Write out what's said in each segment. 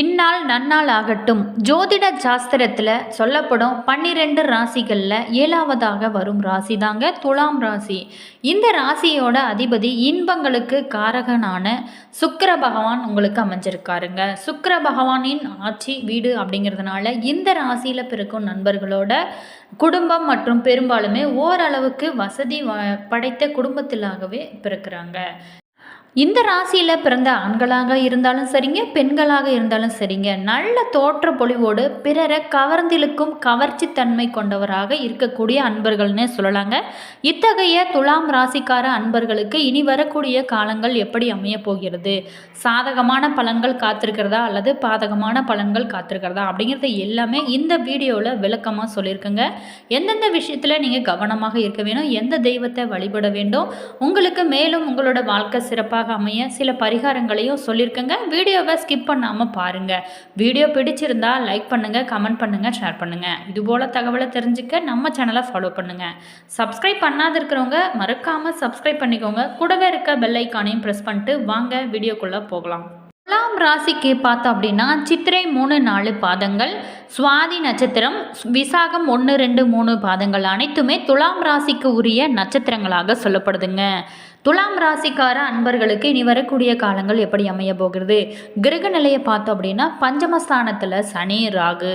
இந்நாள் நன்னாள் ஆகட்டும். ஜோதிட சாஸ்திரத்தில் சொல்லப்படும் பன்னிரெண்டு ராசிகளில் ஏழாவதாக வரும் ராசி தாங்க துலாம் ராசி. இந்த ராசியோட அதிபதி இன்பங்களுக்கு காரகனான சுக்கர பகவான் உங்களுக்கு அமைஞ்சிருக்காருங்க. சுக்கர பகவானின் ஆட்சி வீடு அப்படிங்கிறதுனால இந்த ராசியில் பிறக்கும் நண்பர்களோட குடும்பம் மற்றும் பெரும்பாலுமே ஓரளவுக்கு வசதி படைத்த குடும்பத்திலாகவே பிறக்கிறாங்க. இந்த ராசியில் பிறந்த ஆண்களாக இருந்தாலும் சரிங்க பெண்களாக இருந்தாலும் சரிங்க. நல்ல தோற்ற பொலிவோடு பிறரை கவர்ந்திழுக்கும் கவர்ச்சி தன்மை கொண்டவராக இருக்கக்கூடிய அன்பர்கள்னே சொல்லலாங்க. இத்தகைய துலாம் ராசிக்கார அன்பர்களுக்கு இனி வரக்கூடிய காலங்கள் எப்படி அமைய போகிறது? சாதகமான பலன்கள் காத்திருக்கிறதா அல்லது பாதகமான பலன்கள் காத்திருக்கிறதா அப்படிங்கிறது எல்லாமே இந்த வீடியோவில் விளக்கமாக சொல்லியிருக்குங்க. எந்தெந்த விஷயத்தில் நீங்கள் கவனமாக இருக்க வேணும்? எந்த தெய்வத்தை வழிபட வேண்டும்? உங்களுக்கு மேலும் உங்களோட வாழ்க்கை சிறப்பாக அமைய சில பரிகாரங்களையும் சொல்லியிருக்கேங்க. வீடியோவை ஸ்கிப் பண்ணாமல் பாருங்கள் வீடியோ பிடிச்சிருந்தா லைக் பண்ணுங்கள் கமெண்ட் பண்ணுங்கள் ஷேர் பண்ணுங்கள் இதுபோல் தகவலை தெரிஞ்சுக்க நம்ம சேனலை ஃபாலோ பண்ணுங்கள் சப்ஸ்கிரைப் பண்ணாத இருக்கிறவங்க மறக்காமல் சப்ஸ்கிரைப் பண்ணிக்கோங்க. கூடவே இருக்க பெல் ஐக்கானையும் ப்ரெஸ் பண்ணிட்டு வாங்க வீடியோக்குள்ளே போகலாம். துலாம் ராசிக்கு பார்த்தோம் அப்படின்னா சித்திரை மூணு நாலு பாதங்கள் சுவாதி நட்சத்திரம் விசாகம் ஒன்று ரெண்டு மூணு பாதங்கள் அனைத்துமே துலாம் ராசிக்கு உரிய நட்சத்திரங்களாக சொல்லப்படுதுங்க. துலாம் ராசிக்கார அன்பர்களுக்கு இனி வரக்கூடிய காலங்கள் எப்படி அமைய போகிறது? கிரக நிலையை பார்த்தோம் அப்படின்னா பஞ்சமஸ்தானத்தில் சனி ராகு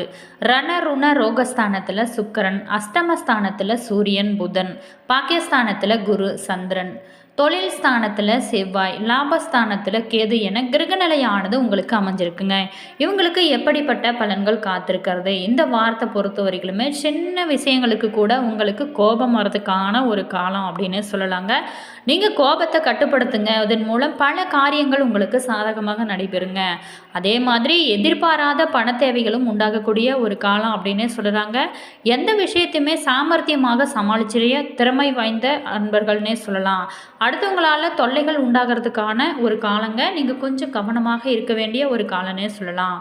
ரணருண ரோகஸ்தானத்தில் சுக்கிரன் அஷ்டமஸ்தானத்தில் சூரியன் புதன் பாக்கியஸ்தானத்தில் குரு சந்திரன். தொழில் ஸ்தானத்தில் செவ்வாய் லாபஸ்தானத்தில் கேது என கிரகநிலையானது உங்களுக்கு அமைஞ்சிருக்குங்க. இவங்களுக்கு எப்படிப்பட்ட பலன்கள் காத்திருக்கிறது? இந்த வார்த்தை பொறுத்த வரைக்குமே சின்ன விஷயங்களுக்கு கூட உங்களுக்கு கோபம் வரதுக்கான ஒரு காலம் அப்படின்னு சொல்லலாங்க. நீங்கள் கோபத்தை கட்டுப்படுத்துங்க. அதன் மூலம் பல காரியங்கள் உங்களுக்கு சாதகமாக நடைபெறுங்க. அதே மாதிரி எதிர்பாராத பண தேவைகளும் உண்டாகக்கூடிய ஒரு காலம் அப்படின்னே சொல்கிறாங்க எந்த விஷயத்தையுமே சாமர்த்தியமாக சமாளிச்சிடைய திறமை வாய்ந்த அன்பர்கள்னே சொல்லலாம். அடுத்தவங்களால் தொல்லைகள் உண்டாகிறதுக்கான ஒரு காலங்க. நீங்கள் கொஞ்சம் கவனமாக இருக்க வேண்டிய ஒரு காலம்னே சொல்லலாம்.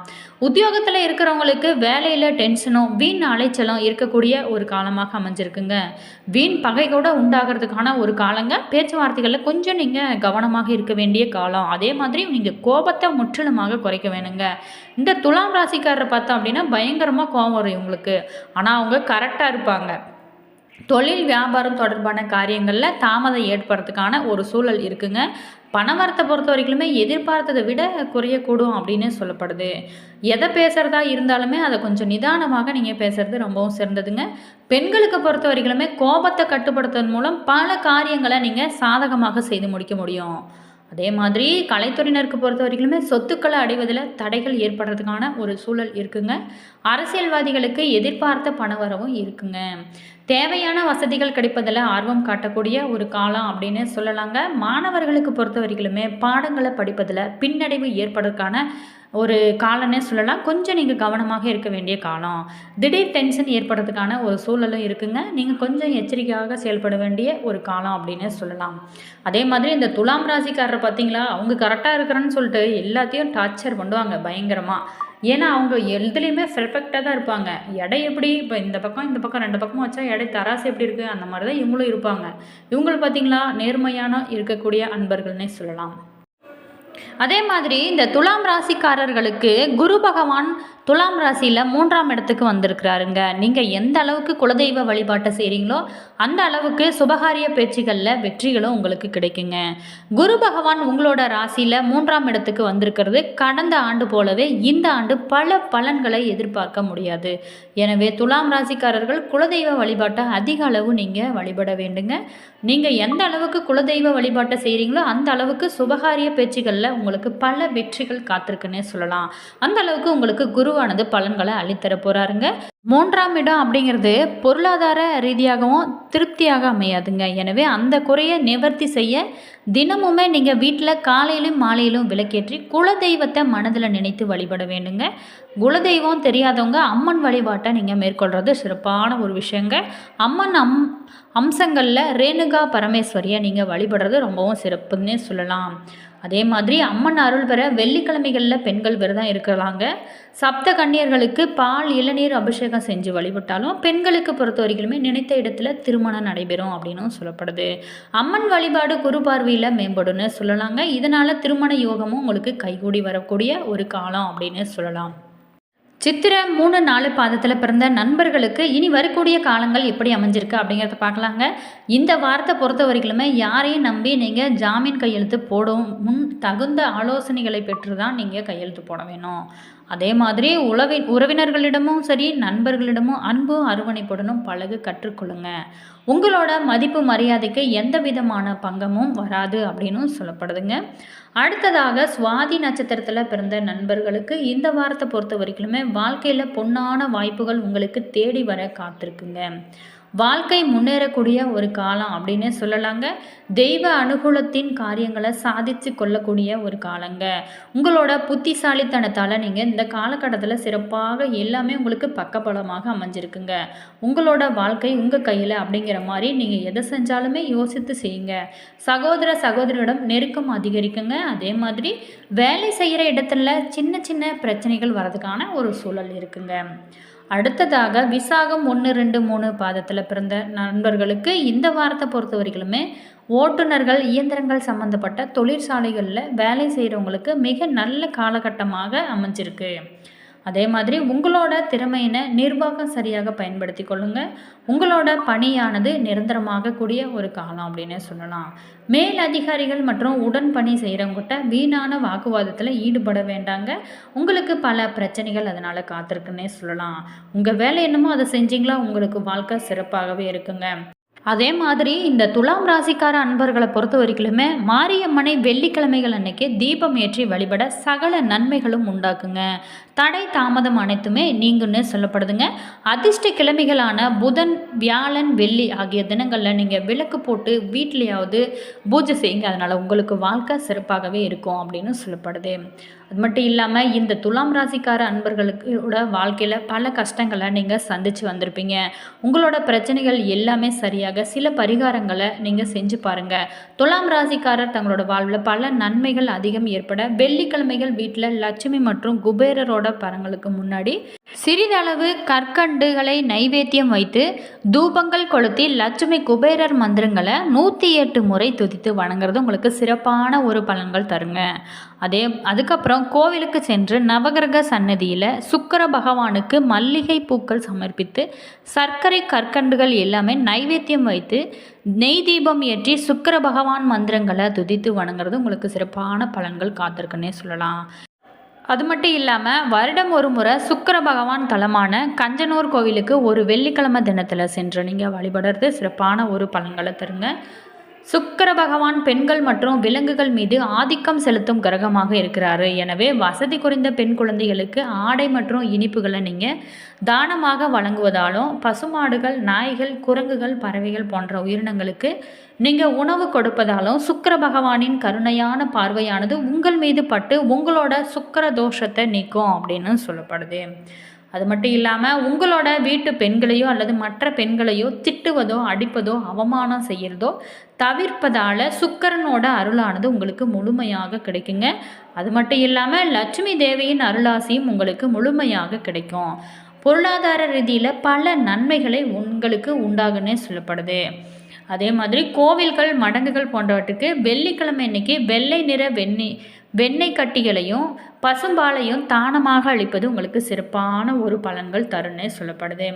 உத்தியோகத்தில் இருக்கிறவங்களுக்கு வேலையில் டென்ஷனும் வீண் அலைச்சலும் இருக்கக்கூடிய ஒரு காலமாக அமைஞ்சிருக்குங்க. வீண் பகை கூட உண்டாகிறதுக்கான ஒரு காலங்க. பேச்சுவார்த்தைகளில் கொஞ்சம் நீங்கள் கவனமாக இருக்க வேண்டிய காலம். அதே மாதிரி நீங்கள் கோபத்தை முற்றிலுமாக குறைக்க வேணுங்க. இந்த துலாம் ராசிக்காரரை பார்த்தோம் அப்படின்னா பயங்கரமாக கோபம் வரும் இவங்களுக்கு. ஆனால் அவங்க கரெக்டாக இருப்பாங்க. தொழில் வியாபாரம் தொடர்பான காரியங்களில் தாமதம் ஏற்படுறதுக்கான ஒரு சூழல் இருக்குங்க. பணவரத்தை பொறுத்த வரைக்குமே எதிர்பார்த்ததை விட குறையக்கூடும் அப்படின்னு சொல்லப்படுது. எதை பேசுகிறதா இருந்தாலுமே அதை கொஞ்சம் நிதானமாக நீங்கள் பேசுகிறது ரொம்பவும் சிறந்ததுங்க. பெண்களுக்கு பொறுத்த வரைக்குமே கோபத்தை கட்டுப்படுத்துவதன் மூலம் பல காரியங்களை நீங்கள் சாதகமாக செய்து முடிக்க முடியும். அதே மாதிரி கலைத்துறையினருக்கு பொறுத்த வரைக்குமே சொத்துக்களை அடைவதில் தடைகள் ஏற்படுறதுக்கான ஒரு சூழல் இருக்குங்க. அரசியல்வாதிகளுக்கு எதிர்பார்த்த பணவரவும் இருக்குங்க. தேவையான வசதிகள் கிடைப்பதில் ஆர்வம் காட்டக்கூடிய ஒரு காலம் அப்படின்னு சொல்லலாங்க. மாணவர்களுக்கு பொறுத்த வரைக்குமே பாடங்களை படிப்பதில் பின்னடைவு ஏற்படுறதுக்கான ஒரு காலம்னே சொல்லலாம். கொஞ்சம் நீங்கள் கவனமாக இருக்க வேண்டிய காலம். திடீர் டென்ஷன் ஏற்படுறதுக்கான ஒரு சூழலும் இருக்குங்க. நீங்கள் கொஞ்சம் எச்சரிக்கையாக செயல்பட வேண்டிய ஒரு காலம் அப்படின்னு சொல்லலாம். அதே மாதிரி இந்த துலாம் ராசிக்காரர் பார்த்தீங்களா? அவங்க கரெக்டாக இருக்கிறேன்னு சொல்லிட்டு எல்லாத்தையும் டார்ச்சர் பண்ணுவாங்க பயங்கரமாக ஏன்னா அவங்க எதுலேயுமே பெர்ஃபெக்டாக தான் இருப்பாங்க. எடை எப்படி இப்போ இந்த பக்கம் இந்த பக்கம் ரெண்டு பக்கமும் வச்சா எடை தராசு எப்படி இருக்குது அந்த மாதிரி தான் இவங்களும் இருப்பாங்க. இவங்களை பார்த்தீங்களா? நேர்மையான இருக்கக்கூடிய அன்பர்கள்னே சொல்லலாம். அதே மாதிரி இந்த துலாம் ராசிக்காரர்களுக்கு குரு பகவான் துலாம் ராசியில் மூன்றாம் இடத்துக்கு வந்திருக்கிறாருங்க. நீங்கள் எந்த அளவுக்கு குலதெய்வ வழிபாட்டை செய்கிறீங்களோ அந்த அளவுக்கு சுபகாரிய பேச்சுகளில் வெற்றிகளும் உங்களுக்கு கிடைக்குங்க. குரு பகவான் உங்களோட ராசியில் மூன்றாம் இடத்துக்கு வந்திருக்கிறது. கடந்த ஆண்டு போலவே இந்த ஆண்டு பல பலன்களை எதிர்பார்க்க முடியாது. எனவே துலாம் ராசிக்காரர்கள் குலதெய்வ வழிபாட்டை அதிக அளவு நீங்கள் வழிபட வேண்டுங்க. நீங்கள் எந்த அளவுக்கு குலதெய்வ வழிபாட்டை செய்கிறீங்களோ அந்த அளவுக்கு சுபகாரிய பேச்சுகளில் உங்களுக்கு பல வெற்றிகள் காத்திருக்குன்னே சொல்லலாம். அந்த அளவுக்கு உங்களுக்கு குருவானது பலன்களை அள்ளித்தர போகிறாருங்க மூன்றாம் இடம் அப்படிங்கிறது பொருளாதார ரீதியாகவும் திருப்தியாக அமையாதுங்க. எனவே அந்த குறையை நிவர்த்தி செய்ய தினமுமே நீங்கள் வீட்டில் காலையிலும் மாலையிலும் விளக்கேற்றி குலதெய்வத்தை மனதில் நினைத்து வழிபட வேண்டுங்க. குலதெய்வம் தெரியாதவங்க அம்மன் வழிபாட்டை நீங்கள் மேற்கொள்கிறது சிறப்பான ஒரு விஷயங்க. அம்மன் அம் அம்சங்களில் ரேணுகா பரமேஸ்வரியை நீங்கள் வழிபடுறது ரொம்பவும் சிறப்புன்னே சொல்லலாம். அதே மாதிரி அம்மன் அருள் பெற வெள்ளிக்கிழமைகளில் பெண்கள் விரதம் இருக்கிறாங்க சப்த கன்னியர்களுக்கு பால் இளநீர் அபிஷேகம் செஞ்சு வழிபட்டாலும் பெண்களுக்கு பொறுத்த வரைக்குமே நினைத்த இடத்துல திருமணம் நடைபெறும் அப்படின்னும் சொல்லப்படுது. அம்மன் வழிபாடு குரு பார்வையில் மேம்படும்னு சொல்லலாங்க. இதனால் திருமண யோகமும் உங்களுக்கு கைகூடி வரக்கூடிய ஒரு காலம் அப்படின்னு சொல்லலாம். சித்திரை மூணு நாலு பாதத்தில் பிறந்த நண்பர்களுக்கு இனி வரக்கூடிய காலங்கள் எப்படி அமைஞ்சிருக்கு அப்படிங்கிறத பார்க்கலாங்க. இந்த வாரத்தை பொறுத்த வரைக்குமே யாரையும் நம்பி நீங்கள் ஜாமீன் கையெழுத்து போடும் முன் தகுந்த ஆலோசனைகளை பெற்று தான் நீங்கள் கையெழுத்து போட வேணும். அதே மாதிரி உளவி உறவினர்களிடமும் சரி நண்பர்களிடமும் அன்பும் அரவணைப்புடனும் பழகு கற்றுக்கொள்ளுங்க. உங்களோட மதிப்பு மரியாதைக்கு எந்த விதமான பங்கமும் வராது அப்படின்னு சொல்லப்படுதுங்க. அடுத்ததாக சுவாதி நட்சத்திரத்தில் பிறந்த நண்பர்களுக்கு இந்த வாரத்தை பொறுத்த வரைக்குமே வாழ்க்கையில் பொன்னான வாய்ப்புகள் உங்களுக்கு தேடி வர காத்திருக்குங்க. வாழ்க்கை முன்னேறக்கூடிய ஒரு காலம் அப்படின்னு சொல்லலாங்க. தெய்வ அனுகூலத்தின் காரியங்களை சாதித்து கொள்ளக்கூடிய ஒரு காலங்க. உங்களோட புத்திசாலித்தனத்தால் நீங்கள் இந்த காலகட்டத்தில் சிறப்பாக எல்லாமே உங்களுக்கு பக்கபலமாக அமைஞ்சிருக்குங்க. உங்களோட வாழ்க்கை உங்கள் கையில் அப்படிங்கிற மாதிரி நீங்கள் எதை செஞ்சாலுமே யோசித்து செய்யுங்க. சகோதர சகோதரியிடம் நெருக்கம் அதிகரிக்குங்க. அதே மாதிரி வேலை செய்கிற இடத்துல சின்ன சின்ன பிரச்சனைகள் வரதுக்கான ஒரு சூழல் இருக்குங்க. அடுத்ததாக விசாகம் ஒன்று ரெண்டு மூணு பாதத்தில் பிறந்த நண்பர்களுக்கு இந்த வாரத்தை பொறுத்த வரைக்குமே ஓட்டுநர்கள் இயந்திரங்கள் சம்மந்தப்பட்ட தொழிற்சாலைகளில் வேலை செய்கிறவங்களுக்கு மிக நல்ல காலகட்டமாக அமைஞ்சிருக்கு. அதே மாதிரி உங்களோட திறமையினை நிர்வாகம் சரியாக பயன்படுத்தி கொள்ளுங்க. உங்களோட பணியானது நிரந்தரமாக கூடிய ஒரு காலம் அப்படின்னு சொல்லலாம். மேல் அதிகாரிகள் மற்றும் உடன் பணி செய்கிறவங்ககிட்ட வீணான வாக்குவாதத்தில் ஈடுபட வேண்டாங்க. உங்களுக்கு பல பிரச்சனைகள் அதனால் காத்திருக்குன்னே சொல்லலாம். உங்கள் வேலை என்னமோ அதை செஞ்சிங்களா? உங்களுக்கு வாழ்க்கை சிறப்பாகவே இருக்குங்க. அதே மாதிரி இந்த துலாம் ராசிக்கார அன்பர்களை பொறுத்த வரைக்குமே மாரியம்மனை வெள்ளிக்கிழமைகள் அன்னைக்கு தீபம் ஏற்றி வழிபட சகல நன்மைகளும் உண்டாக்குங்க. தடை தாமதம் அனைத்துமே நீங்குன்னு சொல்லப்படுதுங்க. அதிர்ஷ்ட கிழமைகளான புதன் வியாழன் வெள்ளி ஆகிய தினங்களில் நீங்கள் விளக்கு போட்டு வீட்லேயாவது பூஜை செய்யுங்க. அதனால் உங்களுக்கு வாழ்க்கை சிறப்பாகவே இருக்கும் அப்படின்னு சொல்லப்படுது. அது மட்டும் இல்லாமல் இந்த துலாம் ராசிக்கார அன்பர்களுக்கோட வாழ்க்கையில் பல கஷ்டங்களை நீங்கள் சந்தித்து வந்திருப்பீங்க. உங்களோட பிரச்சனைகள் எல்லாமே சரியாக சில பரிகாரங்களை நீங்கள் செஞ்சு பாருங்கள் துலாம் ராசிக்காரர் தங்களோட வாழ்வில் பல நன்மைகள் அதிகம் ஏற்பட வெள்ளிக்கிழமைகள் வீட்டில் லட்சுமி மற்றும் குபேரரோட பரங்களுக்கு முன்னாடி சிறிதளவு கற்கண்டுகளை நைவேத்தியம் வைத்து தூபங்கள் கொளுத்தி லட்சுமி குபேரர் மந்திரங்களை நூற்றி எட்டு முறை துதித்து வணங்குறது உங்களுக்கு சிறப்பான ஒரு பலன்கள் தருங்க. அதே அதுக்கப்புறம் கோவிலுக்கு சென்று நவகிரக சன்னதியில் சுக்கர பகவானுக்கு மல்லிகை பூக்கள் சமர்ப்பித்து சர்க்கரை கற்கண்டுகள் எல்லாமே நைவேத்தியம் வைத்து நெய் தீபம் ஏற்றி சுக்கர பகவான் மந்திரங்களை துதித்து வணங்குறது உங்களுக்கு சிறப்பான பலன்கள் காத்திருக்குன்னே சொல்லலாம். அது மட்டும் இல்லாமல் வருடம் ஒரு முறை சுக்கர பகவான் தலமான கஞ்சனூர் கோவிலுக்கு ஒரு வெள்ளிக்கிழமை தினத்தில் சென்று நீங்கள் வழிபடுறது சிறப்பான ஒரு பலன்களை தருங்க. சுக்கர பகவான் பெண்கள் மற்றும் விலங்குகள் மீது ஆதிக்கம் செலுத்தும் கிரகமாக இருக்கிறாரு. எனவே வசதி குறைந்த பெண் குழந்தைகளுக்கு ஆடை மற்றும் இனிப்புகளை நீங்கள் தானமாக வழங்குவதாலும் பசுமாடுகள் நாய்கள் குரங்குகள் பறவைகள் போன்ற உயிரினங்களுக்கு நீங்கள் உணவு கொடுப்பதாலும் சுக்கர பகவானின் கருணையான பார்வையானது உங்கள் மீது பட்டு உங்களோட சுக்கர தோஷத்தை நீக்கும் அப்படின்னு சொல்லப்படுது. அது மட்டும் இல்லாமல் உங்களோட வீட்டு பெண்களையோ அல்லது மற்ற பெண்களையோ திட்டுவதோ அடிப்பதோ அவமானம் செய்கிறதோ தவிர்ப்பதால் சுக்கரனோட அருளானது உங்களுக்கு முழுமையாக கிடைக்குங்க. அது மட்டும் இல்லாமல் லட்சுமி தேவியின் அருளாசியும் உங்களுக்கு முழுமையாக கிடைக்கும். பொருளாதார ரீதியில் பல நன்மைகளை உங்களுக்கு உண்டாகுன்னே சொல்லப்படுது. அதே மாதிரி கோவில்கள் மடங்குகள் போன்றவற்றுக்கு வெள்ளிக்கிழமை இன்னைக்கு வெள்ளை நிற வெண்ணெய் வெண்ணெய் கட்டிகளையும் பசும்பாலையும் தானமாக அளிப்பது உங்களுக்கு சிறப்பான ஒரு பலன்கள் தருன்னு சொல்லப்படுது.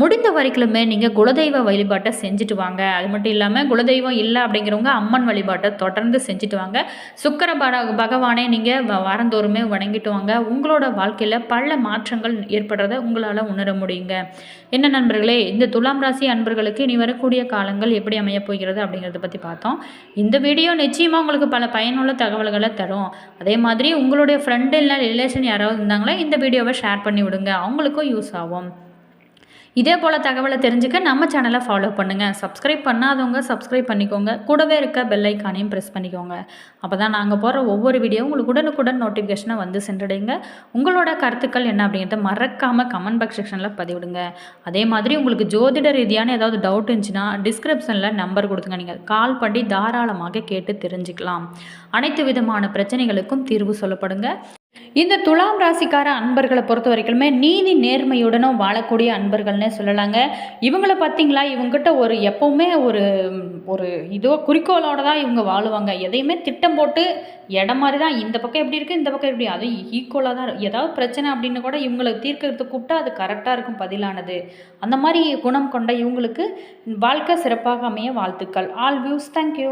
முடிந்த வரைக்குமே நீங்கள் குலதெய்வ வழிபாட்டை செஞ்சுட்டு வாங்க. அது மட்டும் இல்லாமல் குலதெய்வம் இல்லை அப்படிங்கிறவங்க அம்மன் வழிபாட்டை தொடர்ந்து செஞ்சுட்டு வாங்க. சுக்கர பகவானே நீங்கள் வாரந்தோறுமே வணங்கிட்டு வாங்க. உங்களோட வாழ்க்கையில் பல மாற்றங்கள் ஏற்படுறத உங்களால் உணர முடியுங்க. என்ன நண்பர்களே இந்த துலாம் ராசி அன்பர்களுக்கு இனி வரக்கூடிய காலங்கள் எப்படி அமையப்போகிறது அப்படிங்கிறத பற்றி பார்த்தோம். இந்த வீடியோ நிச்சயமாக உங்களுக்கு பல பயனுள்ள தகவல்களை தரும். அதே மாதிரி உங்களுடைய ஃப்ரெண்ட் இல்லை ரிலேஷன் யாராவது இருந்தாங்களா இந்த வீடியோவை ஷேர் பண்ணி விடுங்க. அவங்களுக்கும் யூஸ் ஆகும். இதே போல் தகவலை தெரிஞ்சுக்க நம்ம சேனலை ஃபாலோ பண்ணுங்கள் சப்ஸ்கிரைப் பண்ணாதவங்க சப்ஸ்கிரைப் பண்ணிக்கோங்க. கூடவே இருக்க பெல் ஐக்கானையும் ப்ரெஸ் பண்ணிக்கோங்க. அப்போ தான் நாங்கள் போகிற ஒவ்வொரு வீடியோ உங்களுக்கு உடனுக்குடன் நோட்டிஃபிகேஷனை வந்து சென்றடைங்க. உங்களோட கருத்துக்கள் என்ன அப்படிங்கிறத மறக்காமல் கமெண்ட் பாக்ஸ் செக்ஷனில் பதிவிடுங்க. அதே மாதிரி உங்களுக்கு ஜோதிட ரீதியான ஏதாவது டவுட் இருந்துச்சுன்னா டிஸ்கிரிப்ஷனில் நம்பர் கொடுத்துங்க. நீங்கள் கால் பண்ணி தாராளமாக கேட்டு தெரிஞ்சுக்கலாம். அனைத்து விதமான பிரச்சனைகளுக்கும் தீர்வு சொல்லப்படுங்க. இந்த துலாம் ராசிக்கார அன்பர்களை பொறுத்த வரைக்குமே நீதி நேர்மையுடனும் வாழக்கூடிய அன்பர்கள்னே சொல்லலாங்க. இவங்கள பார்த்தீங்களா? இவங்ககிட்ட ஒரு எப்போவுமே ஒரு ஒரு இதோ குறிக்கோளோட தான் இவங்க வாழுவாங்க. எதையுமே திட்டம் போட்டு இடம் மாதிரி தான் இந்த பக்கம் எப்படி இருக்குது இந்த பக்கம் எப்படி அது ஈக்குவலாக தான் இருக்கு. ஏதாவது பிரச்சனை அப்படின்னு கூட இவங்களை தீர்க்கறதுக்கு கூப்பிட்டா அது கரெக்டாக இருக்கும் பதிலானது. அந்த மாதிரி குணம் கொண்ட இவங்களுக்கு வாழ்க்கை சிறப்பாக அமைய வாழ்த்துக்கள். All views thank you